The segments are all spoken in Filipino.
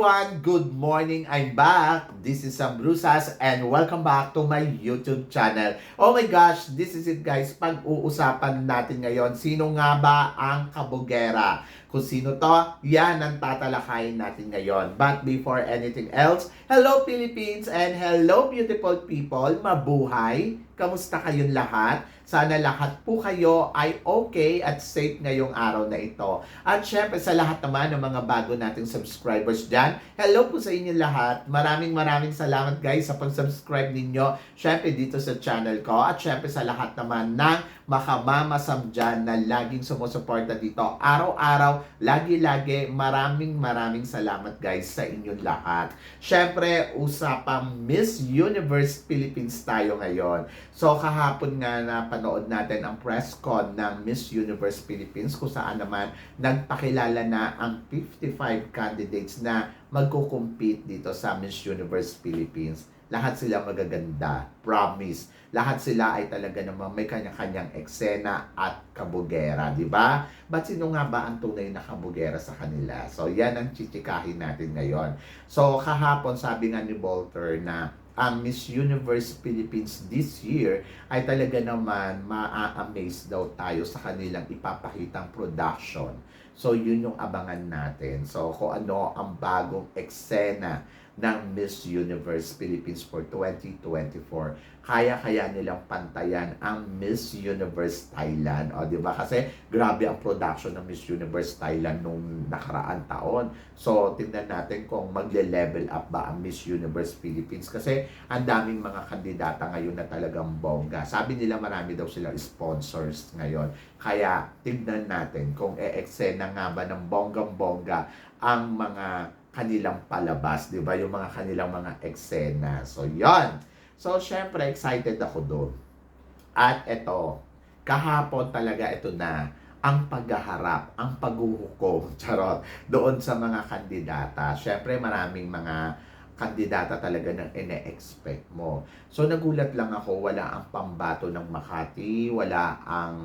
Everyone! Good morning! I'm back! This is Sam Brusas and welcome back to my YouTube channel. Oh my gosh! This is it guys. Pag-uusapan natin ngayon, sino nga ba ang kabugera? Kung sino to, yan ang tatalakayin natin ngayon. But before anything else, hello Philippines and hello beautiful people! Mabuhay! Kamusta kayong lahat? Sana lahat po kayo ay okay at safe ngayong araw na ito. At syempre sa lahat naman ng mga bago nating subscribers dyan, hello po sa inyo lahat. Maraming maraming salamat guys sa pag-subscribe ninyo. Syempre dito sa channel ko at syempre sa lahat naman ng makamamasam dyan na laging sumusuporta dito. Araw-araw, lagi-lagi, maraming maraming salamat guys sa inyong lahat. Syempre, usapang Miss Universe Philippines tayo ngayon. So kahapon nga napanood natin ang press con ng Miss Universe Philippines kung saan naman nagpakilala na ang 55 candidates na magko-compete dito sa Miss Universe Philippines. Lahat sila magaganda, promise. Lahat sila ay talaga namang may kanya-kanyang eksena at kabugera, di ba? Ba't sino nga ba ang tunay na kabugera sa kanila? So, yan ang chichikahin natin ngayon. So, kahapon sabi nga ni Bolter na ang Miss Universe Philippines this year ay talaga naman maa-amaze daw tayo sa kanilang ipapakitang production. So, yun yung abangan natin. So, kung ano ang bagong eksena ng Miss Universe Philippines for 2024. Kaya-kaya nilang pantayan ang Miss Universe Thailand. O, di ba? Kasi grabe ang production ng Miss Universe Thailand nung nakaraan taon. So, tingnan natin kung magle-level up ba ang Miss Universe Philippines. Kasi ang daming mga kandidata ngayon na talagang bongga. Sabi nila marami daw silang sponsors ngayon. Kaya tignan natin kung e-eksena nga ba ng bonggang-bongga ang mga kanilang palabas, di ba? Yung mga kanilang mga eksena. So, yon So, syempre, excited ako doon. At ito, kahapon talaga ito na ang paghaharap, ang paghuhukom, charot, doon sa mga kandidata. Syempre, maraming mga kandidata talaga ng ine-expect mo. So, nagulat lang ako, wala ang pambato ng Makati, wala ang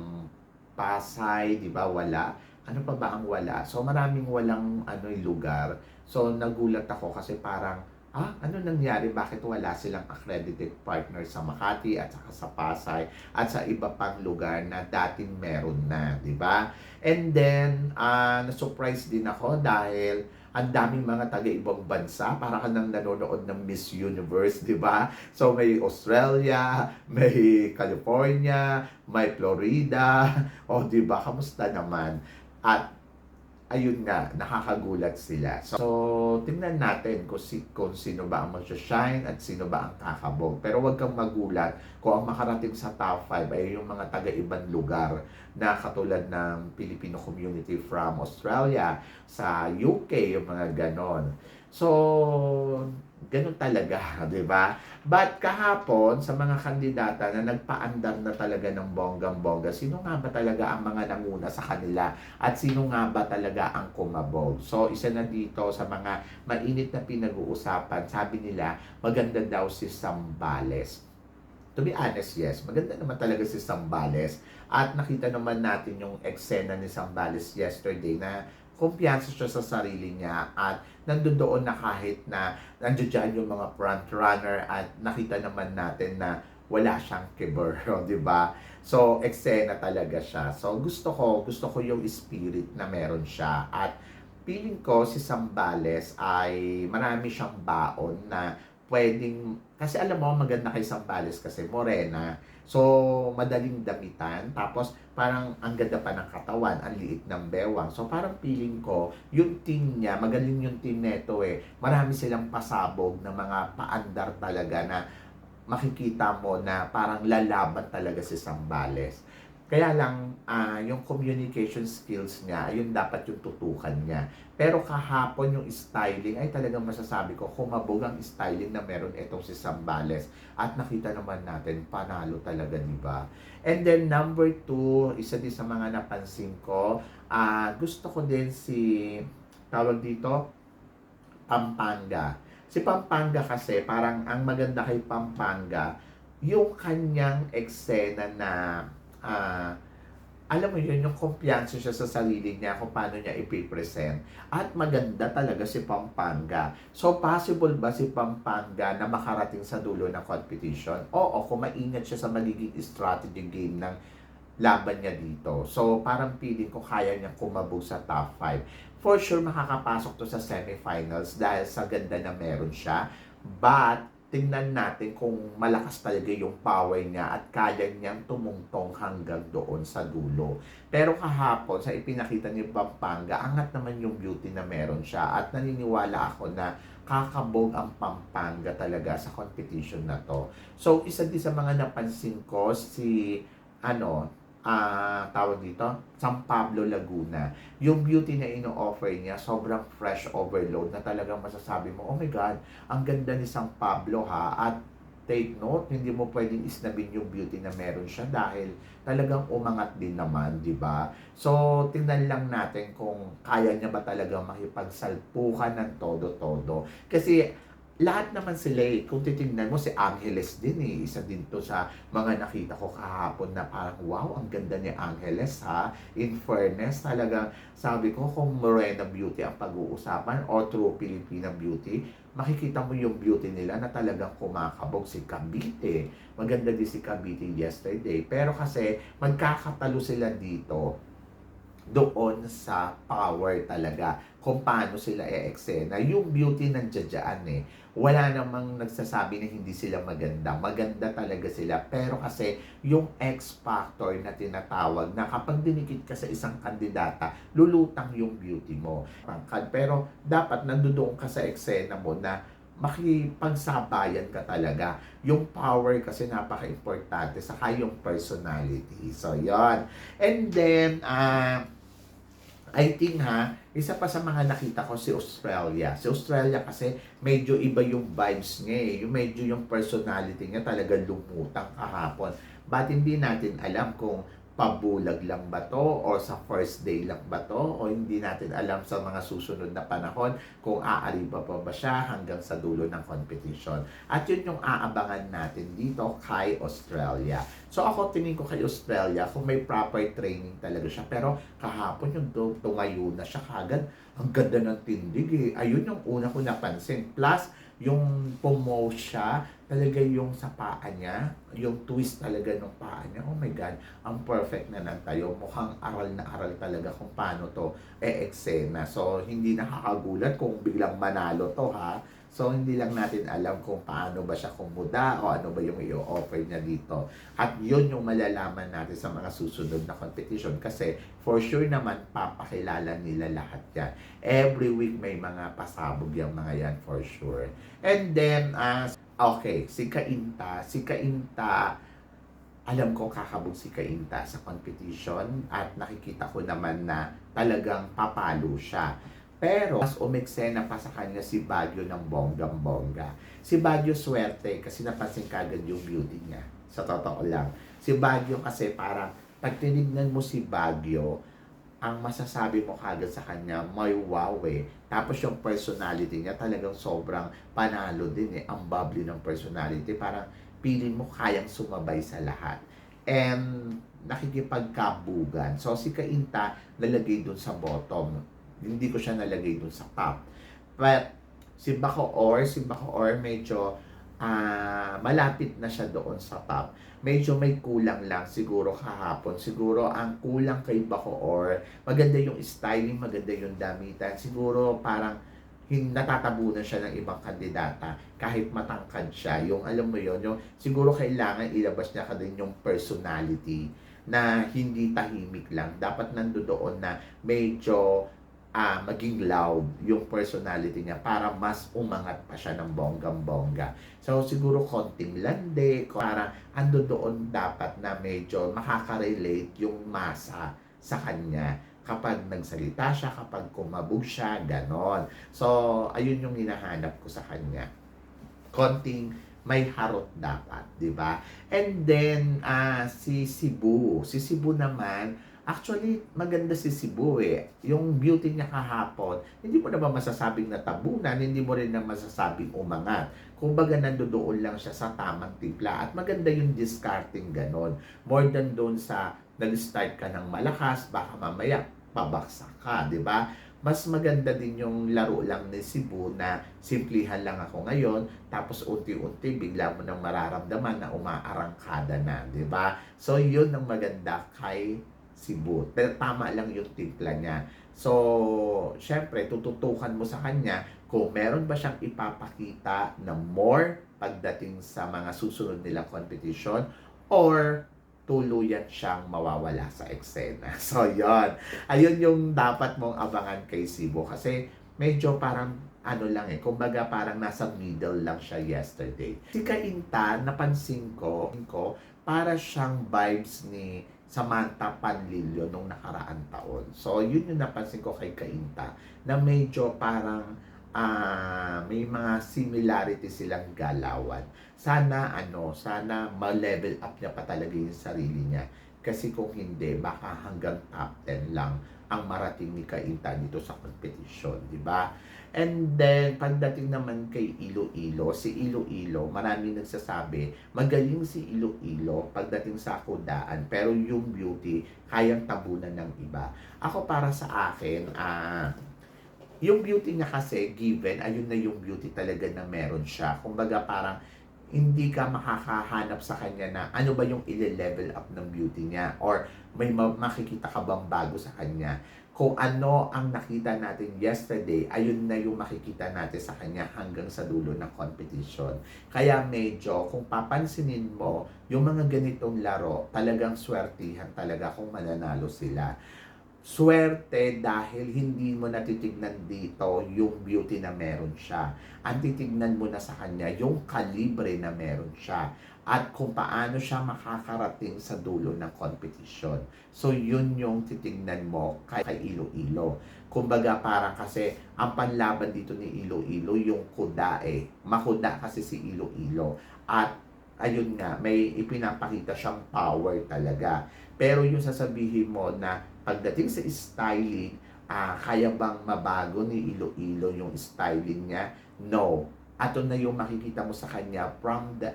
Pasay, di ba? Wala. Ano pa ba ang wala? So, maraming walang ano lugar. So, nagulat ako kasi parang, ah, ano nangyari? Bakit wala silang accredited partner sa Makati at saka sa Pasay at sa iba pang lugar na dating meron na, di ba? And then, uh, na-surprise din ako dahil ang daming mga taga-ibang bansa, para ka nang nanonood ng Miss Universe, di ba? So, may Australia, may California, may Florida, o di ba? Kamusta naman? At ayun nga, nakakagulat sila. So, tingnan natin kung, si, kung sino ba ang mag-shine at sino ba ang kakabog. Pero huwag kang magulat kung ang makarating sa top 5 ay yung mga taga-ibang lugar na katulad ng Filipino community from Australia, sa UK, yung mga ganon. So, ganun talaga, di ba? But kahapon, sa mga kandidata na nagpaandar na talaga ng bonggang-bongga, sino nga ba talaga ang mga nanguna sa kanila? At sino nga ba talaga ang kumabog? So, isa na dito sa mga mainit na pinag-uusapan, sabi nila, maganda daw si Sambales. To be honest, yes. Maganda naman talaga si Sambales. At nakita naman natin yung eksena ni Sambales yesterday na kumpiyansa siya sa sarili niya at nandun doon na kahit na nandiyan yung mga front runner at nakita naman natin na wala siyang kiber, di ba? So, eksena talaga siya. So, gusto ko, gusto ko yung spirit na meron siya. At feeling ko si Sambales ay marami siyang baon na pwedeng, kasi alam mo, maganda kay Sambales kasi morena. So, madaling damitan. Tapos, parang ang ganda pa ng katawan, ang liit ng bewang. So, parang feeling ko, yung team niya, magaling yung team neto eh. Marami silang pasabog na mga paandar talaga na makikita mo na parang lalaban talaga si Sambales. Kaya lang, uh, yung communication skills niya, ayun dapat yung tutukan niya. Pero kahapon yung styling, ay talagang masasabi ko, kumabog ang styling na meron itong si Sambales. At nakita naman natin, panalo talaga, di ba? And then number two, isa din sa mga napansin ko, uh, gusto ko din si, tawag dito, Pampanga. Si Pampanga kasi, parang ang maganda kay Pampanga, yung kanyang eksena na uh, alam mo yun, yung kumpiyansa siya sa sarili niya kung paano niya ipipresent. At maganda talaga si Pampanga. So, possible ba si Pampanga na makarating sa dulo ng competition? Oo, kung maingat siya sa magiging strategy game ng laban niya dito. So, parang feeling ko kaya niya kumabog sa top 5. For sure, makakapasok to sa semifinals dahil sa ganda na meron siya. But, tingnan natin kung malakas talaga yung power niya at kaya niyang tumungtong hanggang doon sa dulo. Pero kahapon, sa ipinakita ni Pampanga, angat naman yung beauty na meron siya at naniniwala ako na kakabog ang Pampanga talaga sa competition na to. So, isa din sa mga napansin ko si ano, ah tawag dito, San Pablo Laguna. Yung beauty na ino-offer niya, sobrang fresh overload na talagang masasabi mo, oh my God, ang ganda ni San Pablo ha. At take note, hindi mo pwedeng isnabin yung beauty na meron siya dahil talagang umangat din naman, di ba? So, tingnan lang natin kung kaya niya ba talaga makipagsalpukan ng todo-todo. Kasi lahat naman sila eh. Kung titingnan mo, si Angeles din eh. Isa din to sa mga nakita ko kahapon na parang, wow, ang ganda ni Angeles ha. In fairness, talagang sabi ko kung Morena Beauty ang pag-uusapan o True Filipina Beauty, makikita mo yung beauty nila na talagang kumakabog si Cavite. Maganda din si Cavite yesterday. Pero kasi magkakatalo sila dito doon sa power talaga kung paano sila e-eksena. Yung beauty nandiyan eh. Wala namang nagsasabi na hindi sila maganda. Maganda talaga sila. Pero kasi yung X factor na tinatawag na kapag dinikit ka sa isang kandidata, lulutang yung beauty mo. Pero dapat nandoon ka sa eksena mo na makipagsabayan ka talaga. Yung power kasi napaka-importante, saka yung personality. So, yon And then, ah, I think ha, isa pa sa mga nakita ko si Australia. Si Australia kasi medyo iba yung vibes niya eh. Yung medyo yung personality niya talaga lumutang kahapon. But hindi natin alam kung pabulag lang ba to o sa first day lang ba to o hindi natin alam sa mga susunod na panahon kung aari pa ba siya hanggang sa dulo ng competition. At yun yung aabangan natin dito kay Australia. So ako tingin ko kay Australia kung may proper training talaga siya. Pero kahapon yung tumayo na siya kagad. Ang ganda ng tindig eh. Ayun yung una ko napansin. Plus, yung pumo siya, talaga yung sa paa niya, yung twist talaga ng paa niya, oh my God, ang perfect na ng tayo. Mukhang aral na aral talaga kung paano to e-eksena. So, hindi nakakagulat kung biglang manalo to ha. So, hindi lang natin alam kung paano ba siya kumuda o ano ba yung i-offer niya dito. At yun yung malalaman natin sa mga susunod na competition kasi for sure naman papakilala nila lahat yan. Every week may mga pasabog yung mga yan for sure. And then, uh, okay, si Kainta, si Kainta, alam ko kakabog si Kainta sa competition at nakikita ko naman na talagang papalo siya. Pero, mas umeksena pa sa kanya si Baguio ng bonggang-bongga. Si Baguio swerte kasi napansin kagad yung beauty niya. Sa totoo lang. Si Baguio kasi parang, pag tinignan mo si Baguio, ang masasabi mo kagad sa kanya, may wow eh. Tapos yung personality niya talagang sobrang panalo din eh. Ang bubbly ng personality. Parang feeling mo kayang sumabay sa lahat. And nakikipagkabugan. So si Kainta nalagay dun sa bottom hindi ko siya nalagay dun sa top. But, si Bacoor, si Bacoor medyo ah malapit na siya doon sa top. Medyo may kulang lang siguro kahapon. Siguro ang kulang kay Bacoor, maganda yung styling, maganda yung damitan. Siguro parang natatabunan siya ng ibang kandidata kahit matangkad siya. Yung alam mo yon yung siguro kailangan ilabas niya ka din yung personality na hindi tahimik lang. Dapat nandoon na medyo ah maging loud yung personality niya para mas umangat pa siya ng bonggang-bongga. So siguro konting lande, para ando doon dapat na medyo makaka-relate yung masa sa kanya kapag nagsalita siya, kapag kumabog siya, ganon. So, ayun yung hinahanap ko sa kanya. Konting may harot dapat, di ba? And then, ah si Cebu. Si Cebu naman, Actually, maganda si Cebu eh. Yung beauty niya kahapon, hindi mo naman masasabing natabunan, hindi mo rin na masasabing umangat. Kumbaga nandoon lang siya sa tamang timpla. At maganda yung discarding ganon. More than doon sa nag-start ka ng malakas, baka mamaya pabaksak ka, di ba? Mas maganda din yung laro lang ni Cebu na simplihan lang ako ngayon, tapos unti-unti bigla mo nang mararamdaman na umaarangkada na, di ba? So, yun ang maganda kay Cebu. Pero tama lang yung timpla niya. So, syempre, tututukan mo sa kanya kung meron ba siyang ipapakita na more pagdating sa mga susunod nilang competition or tuluyan siyang mawawala sa eksena. So, yon Ayun yung dapat mong abangan kay Cebu kasi medyo parang ano lang eh, kumbaga parang nasa middle lang siya yesterday. Si Kainta, napansin ko, ko para siyang vibes ni Samantha Panlilio nung nakaraan taon. So, yun yung napansin ko kay Kainta na medyo parang ah may mga similarity silang galawan. Sana ano, sana ma-level up niya pa talaga yung sarili niya. Kasi kung hindi, baka hanggang top 10 lang ang marating ni Kainta dito sa competition, di ba? And then, pagdating naman kay Iloilo, si Iloilo, marami nagsasabi, magaling si Iloilo pagdating sa kudaan, pero yung beauty, kayang tabunan ng iba. Ako para sa akin, ah, yung beauty niya kasi, given, ayun na yung beauty talaga na meron siya. Kumbaga parang, hindi ka makakahanap sa kanya na ano ba yung ile-level up ng beauty niya or may ma- makikita ka bang bago sa kanya. Kung ano ang nakita natin yesterday, ayun na yung makikita natin sa kanya hanggang sa dulo ng competition. Kaya medyo, kung papansinin mo, yung mga ganitong laro, talagang swertihan talaga kung mananalo sila swerte dahil hindi mo natitignan dito yung beauty na meron siya. Ang titignan mo na sa kanya yung kalibre na meron siya at kung paano siya makakarating sa dulo ng competition. So yun yung titignan mo kay, kay Iloilo. Kumbaga parang kasi ang panlaban dito ni Iloilo yung kuda eh. Makuda kasi si Iloilo. At ayun nga, may ipinapakita siyang power talaga. Pero yung sasabihin mo na pagdating sa styling, ah kaya bang mabago ni Iloilo yung styling niya? No. Ato na yung makikita mo sa kanya from the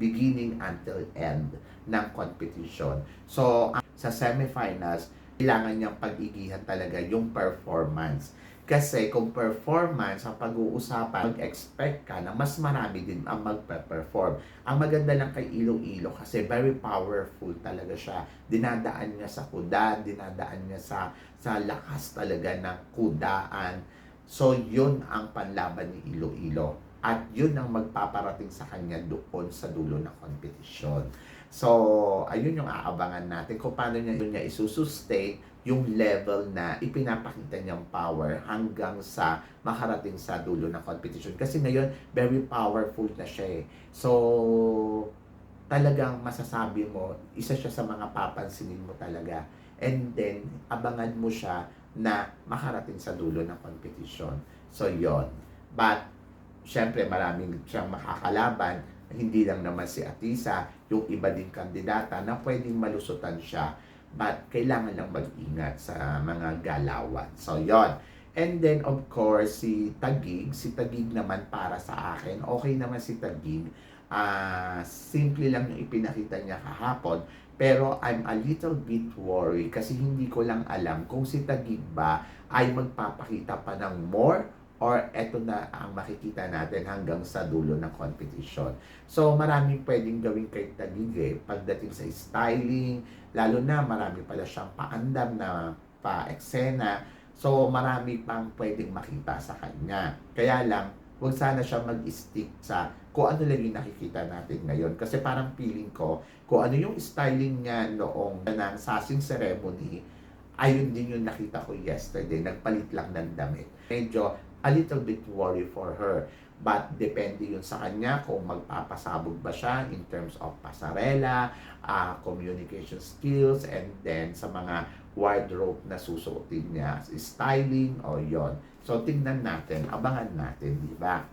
beginning until end ng competition. So, sa semifinals, kailangan niyang pag-igihan talaga yung performance. Kasi kung performance ang pag-uusapan, mag-expect ka na mas marami din ang magpe-perform. Ang maganda lang kay Iloilo kasi very powerful talaga siya. Dinadaan niya sa kuda, dinadaan niya sa sa lakas talaga ng kudaan. So yun ang panlaban ni Iloilo. At yun ang magpaparating sa kanya doon sa dulo ng competition. So, ayun yung aabangan natin kung paano niya, yun niya isusustain yung level na ipinapakita niyang power hanggang sa makarating sa dulo ng competition. Kasi ngayon, very powerful na siya eh. So, talagang masasabi mo, isa siya sa mga papansinin mo talaga. And then, abangan mo siya na makarating sa dulo ng competition. So, yon But, syempre, maraming siyang makakalaban. Hindi lang naman si Atisa, yung iba din kandidata na pwedeng malusutan siya. But, kailangan lang mag-ingat sa mga galawan. So, yon And then, of course, si Tagig. Si Tagig naman para sa akin, okay naman si Tagig. Ah, simple lang yung ipinakita niya kahapon. Pero I'm a little bit worried kasi hindi ko lang alam kung si Tagig ba ay magpapakita pa ng more or eto na ang makikita natin hanggang sa dulo ng competition. So maraming pwedeng gawin kay Tagig eh, pagdating sa styling, lalo na marami pala siyang paandam na pa-eksena. So marami pang pwedeng makita sa kanya. Kaya lang, huwag sana siya mag-stick sa kung ano lang yung nakikita natin ngayon. Kasi parang feeling ko, kung ano yung styling niya noong ng sasing ceremony, ayun din yung nakita ko yesterday. Nagpalit lang ng damit. Medyo a little bit worry for her. But depende yun sa kanya kung magpapasabog ba siya in terms of pasarela, uh, communication skills, and then sa mga wardrobe na susuotin niya, styling o yon. So tingnan natin, abangan natin, di ba?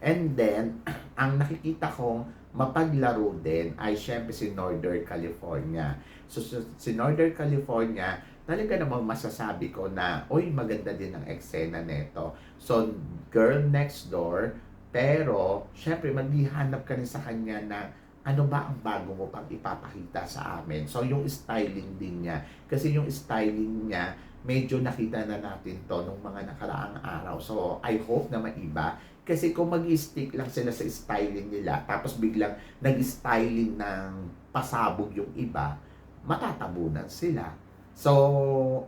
And then, ang nakikita kong mapaglaro din ay syempre si Northern California. So, si Northern California, talaga namang masasabi ko na, oy, maganda din ang eksena neto. So, girl next door, pero, syempre, maghihanap ka rin sa kanya na ano ba ang bago mo pang ipapakita sa amin? So, yung styling din niya. Kasi yung styling niya, medyo nakita na natin to nung mga nakaraang araw. So, I hope na maiba. Kasi kung mag-stick lang sila sa styling nila, tapos biglang nag-styling ng pasabog yung iba, matatabunan sila. So,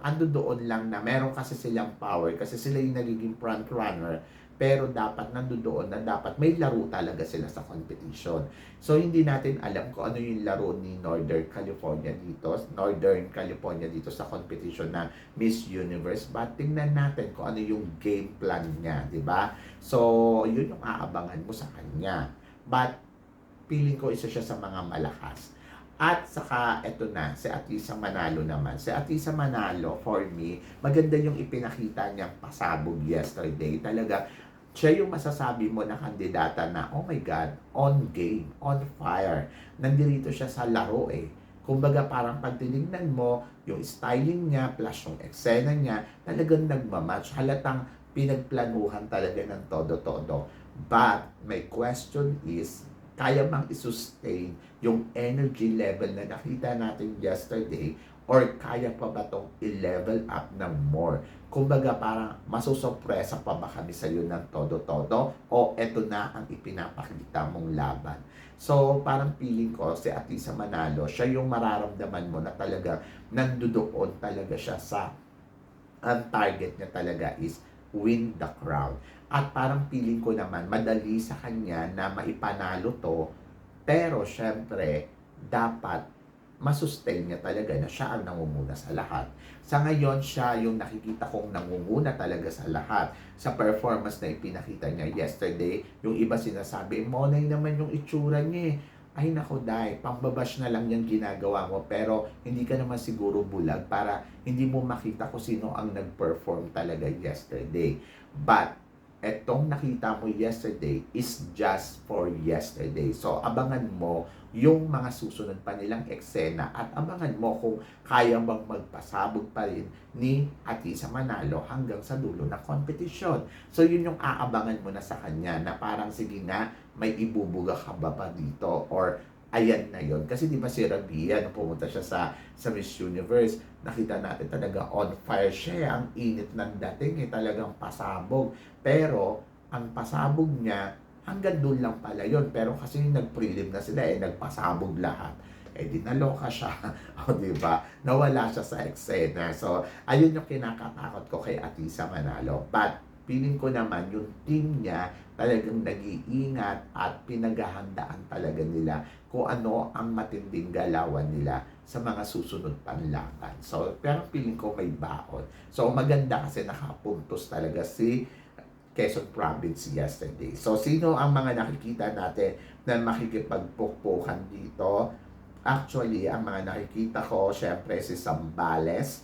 ando doon lang na meron kasi silang power kasi sila yung nagiging front runner pero dapat nandoon na dapat may laro talaga sila sa competition. So hindi natin alam kung ano yung laro ni Northern California dito, Northern California dito sa competition na Miss Universe. But tingnan natin kung ano yung game plan niya, di ba? So yun yung aabangan mo sa kanya. But feeling ko isa siya sa mga malakas. At saka, eto na, si Atisa Manalo naman. Si Atisa Manalo, for me, maganda yung ipinakita niyang pasabog yesterday. Talaga, siya yung masasabi mo na kandidata na, oh my God, on game, on fire. Nandito siya sa laro eh. Kumbaga parang pag tinignan mo, yung styling niya plus yung eksena niya, talagang nagmamatch. Halatang pinagplanuhan talaga ng todo-todo. But my question is, kaya bang isustain yung energy level na nakita natin yesterday or kaya pa ba itong i-level up ng more? Kumbaga parang masusurpresa pa ba kami sa iyo ng todo-todo o eto na ang ipinapakita mong laban? So parang feeling ko si Atisa Manalo, siya yung mararamdaman mo na talaga nandoon talaga siya sa ang target niya talaga is win the crown. At parang feeling ko naman, madali sa kanya na maipanalo to. Pero syempre, dapat masustain niya talaga na siya ang nangunguna sa lahat. Sa ngayon, siya yung nakikita kong nangunguna talaga sa lahat. Sa performance na ipinakita niya yesterday, yung iba sinasabi, monay naman yung itsura niya eh. Ay nako dai, pambabash na lang yung ginagawa mo pero hindi ka naman siguro bulag para hindi mo makita kung sino ang nag-perform talaga yesterday. But etong nakita mo yesterday is just for yesterday. So, abangan mo yung mga susunod pa nilang eksena at abangan mo kung kaya bang magpasabog pa rin ni Atisa Manalo hanggang sa dulo ng competition. So, yun yung aabangan mo na sa kanya na parang sige na, may ibubuga ka ba pa dito or ayan na yon kasi di ba si Rabia nung pumunta siya sa sa Miss Universe nakita natin talaga on fire. Siya ang init ng dating eh talagang pasabog. Pero ang pasabog niya hanggang doon lang pala yon pero kasi nag-prelim na sila eh nagpasabog lahat. Eh di naloka siya. O di ba? Nawala siya sa eksena. So ayun yung kinakatakot ko kay Atisa Manalo. But feeling ko naman yung team niya talagang nag-iingat at pinaghahandaan talaga nila kung ano ang matinding galawan nila sa mga susunod pang laban. So, pero feeling ko may baon. So, maganda kasi nakapuntos talaga si Quezon Province yesterday. So, sino ang mga nakikita natin na makikipagpukpukan dito? Actually, ang mga nakikita ko, syempre si Sambales,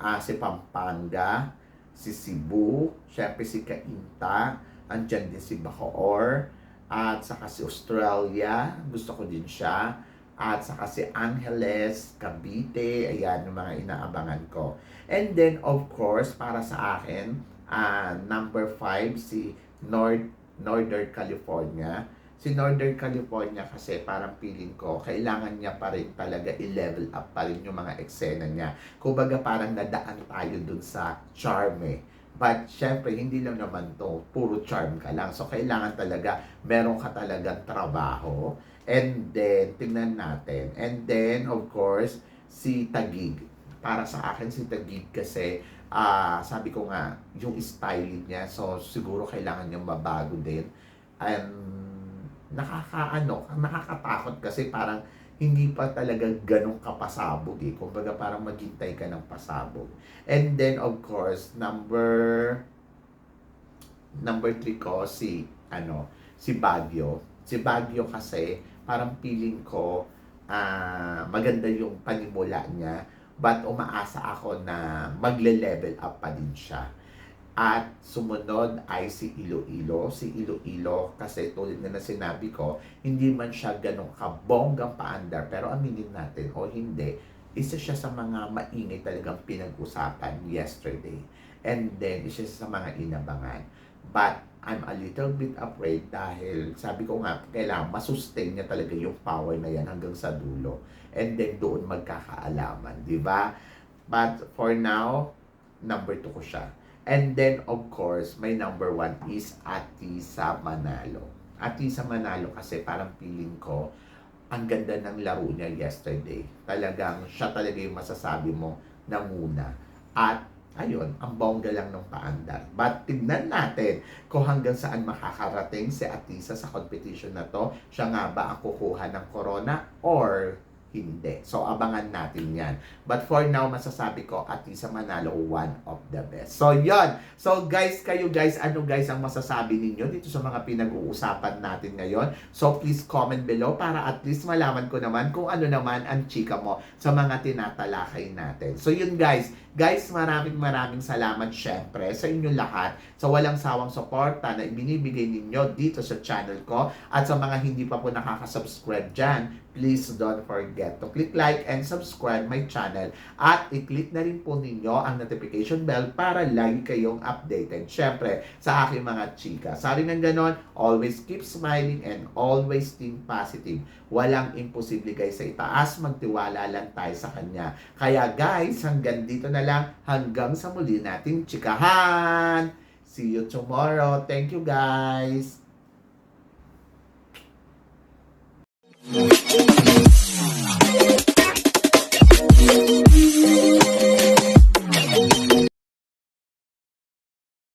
ah si Pampanga, si Cebu, syempre si Cainta, andyan din si Bacoor, at saka si Australia, gusto ko din siya, at saka si Angeles, Cavite, ayan yung mga inaabangan ko. And then, of course, para sa akin, ah number 5, si North, Northern California. Si Northern California kasi parang feeling ko, kailangan niya pa rin talaga i-level up pa rin yung mga eksena niya. Kumbaga parang nadaan tayo dun sa charm eh. But syempre, hindi lang naman to puro charm ka lang. So, kailangan talaga, meron ka talagang trabaho. And then, tingnan natin. And then, of course, si Tagig. Para sa akin, si Tagig kasi, ah sabi ko nga, yung styling niya, so siguro kailangan niyang mabago din. And nakakaano, nakakatakot kasi parang hindi pa talaga ganong kapasabog eh. Kumbaga parang maghintay ka ng pasabog. And then of course, number number 3 ko si ano, si Baguio. Si Baguio kasi parang feeling ko ah maganda yung panimula niya but umaasa ako na magle-level up pa din siya. At sumunod ay si Iloilo. Si Iloilo, kasi tulad na na sinabi ko, hindi man siya ganong kabonggang paandar. Pero aminin natin o hindi, isa siya sa mga maingay talagang pinag-usapan yesterday. And then, isa siya sa mga inabangan. But I'm a little bit afraid dahil sabi ko nga, kailangan masustain niya talaga yung power na yan hanggang sa dulo. And then doon magkakaalaman, di ba? But for now, number two ko siya. And then, of course, my number one is Atisa Manalo. Atisa Manalo kasi parang feeling ko, ang ganda ng laro niya yesterday. Talagang, siya talaga yung masasabi mo na muna. At, ayun, ang bongga lang ng paandar. But, tignan natin kung hanggang saan makakarating si Atisa sa competition na to. Siya nga ba ang kukuha ng corona or hindi. So, abangan natin yan. But for now, masasabi ko, Atisa Manalo, one of the best. So, yon So, guys, kayo guys, ano guys ang masasabi ninyo dito sa mga pinag-uusapan natin ngayon? So, please comment below para at least malaman ko naman kung ano naman ang chika mo sa mga tinatalakay natin. So, yun guys. Guys, maraming maraming salamat syempre sa inyong lahat sa walang sawang suporta na ibinibigay ninyo dito sa channel ko at sa mga hindi pa po nakaka-subscribe dyan, please don't forget to click like and subscribe my channel at i-click na rin po ninyo ang notification bell para lagi kayong updated. Syempre, sa aking mga chika. Sabi ng ganon, always keep smiling and always think positive. Walang imposible guys sa itaas. Magtiwala lang tayo sa Kanya. Kaya guys, hanggang dito na lang. Hanggang sa muli natin chikahan. See you tomorrow. Thank you guys.